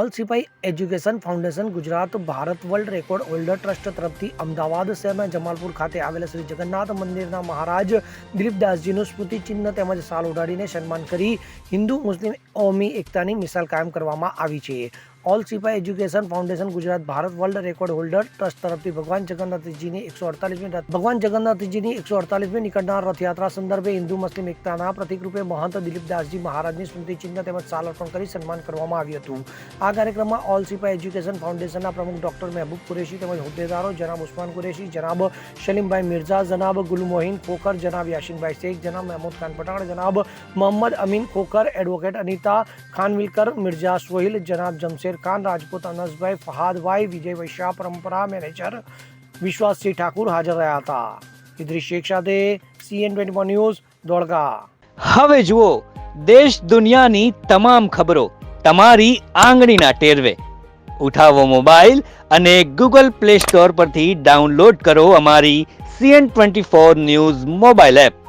All Sipai education foundation Gujarat Bharat world record holder trust તરફથી અમદાવાદ શહેરના જમાલપુર ખાતે આવેલા શ્રી જગન્નાથ મંદિરના મહારાજ દિલીપદાસજીનું સ્મૃતિ ચિહ્ન તેમજ સાલ ઉડાડીને સન્માન કરી હિન્દુ મુસ્લિમ ઓમી એકતાની મિસાલ કાયમ કરવામાં આવી છે. all Sipai education foundation Gujarat Bharat world record holder trust તરફથી ભગવાન જગન્નાથજીની એકસો અડતાલીસમી ભગવાન જગન્નાથજીની એકસો અડતાલીસમી નીકળનાર રથયાત્રા સંદર્ભે હિન્દુ મુસ્લિમ એકતાના પ્રતિકરૂપે મહંત દિલીપદાસજી મહારાજની સ્મૃતિ ચિહ્ન તેમજ સાલ અર્પણ કરી સન્માન કરવામાં આવ્યું હતું આ કાર્યક્રમમાં ઓલ સિપાઈ એજ્યુકેશન ફાઉન્ડેશનના પ્રમુખ ડોક્ટર મહેબૂબ કુરેશી તેમજ હોદ્દેદારો જનાબ ઉસ્માન કુરેશી જનાબ સલીમભાઈ મિર્ઝા જનાબ ગુલમોહિન ખોખર જનાબ યાસીનભાઈ શેખ જનાબ મહેમૂદ ખાન પટાણ જનાબ મોહમ્મદ અમીન ખોખર એડવોકેટ અનિતા ખાનવિલકર મિર્ઝા સોહિલ જનાબ જમશેર ખાન, રાજપૂત અનસભાઈ ફહાદભાઈ વિજય વૈશ્યા પરંપરા મેનેજર વિશ્વાસસિંહ ઠાકુર હાજર રહ્યા હતા. ઇદ્રી શેખ સાથે સીએન ટ્વેન્ટી ન્યૂઝ દોડકા હવે જુઓ, દેશ દુનિયાની તમામ ખબરો તમારી આંગળીના ટેરવે. ઉઠાવો મોબાઈલ અને ગૂગલ પ્લે સ્ટોર પરથી ડાઉનલોડ કરો અમારી CN twenty four news mobile app.